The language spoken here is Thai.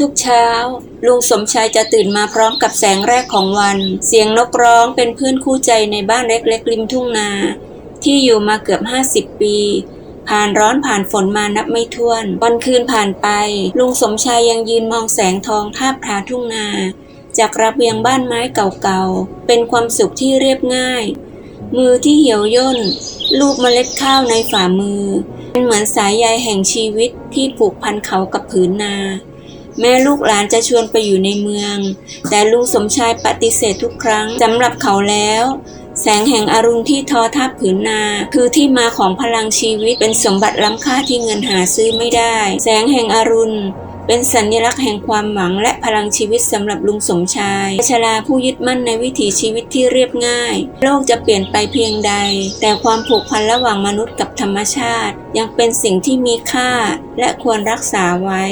ทุกๆเช้า ลุงสมชายจะตื่นมาพร้อมกับแสงแรกของวัน เสียงนกร้องเป็นเพื่อนคู่ใจในบ้านเล็กๆริมทุ่งนา ที่อยู่มาเกือบ 50 ปี ผ่านร้อนผ่านฝนมานับไม่ถ้วน วันคืนผ่านไป ลุงสมชายยังยืนมองแสงทองทาบทาทุ่งนา จากระเบียงบ้านไม้เก่าๆ เป็นความสุขที่เรียบง่าย มือที่เหี่ยวย่น ลูบเมล็ดข้าวในฝ่ามือเป็นเหมือนสายใยแห่งชีวิตที่ผูกพันเขากับผืนนา แม่ลูกหลานจะชวนไปอยู่ในเมือง แต่ลุงสมชายปฏิเสธทุกครั้งสำหรับเขาแล้ว แสงแห่งอรุณที่ทอทับผืนนา คือที่มาของพลังชีวิตเป็นสมบัติล้ำค่าที่เงินหาซื้อไม่ได้ แสงแห่งอรุณเป็นสัญลักษณ์แห่งความหวังและพลังชีวิตสำหรับลุงสมชายชลาผู้ยึดมั่นในวิถีชีวิตที่เรียบง่าย โลกจะเปลี่ยนไปเพียงใด แต่ความผูกพันระหว่างมนุษย์กับธรรมชาติ ยังเป็นสิ่งที่มีค่าและควรรักษาไว้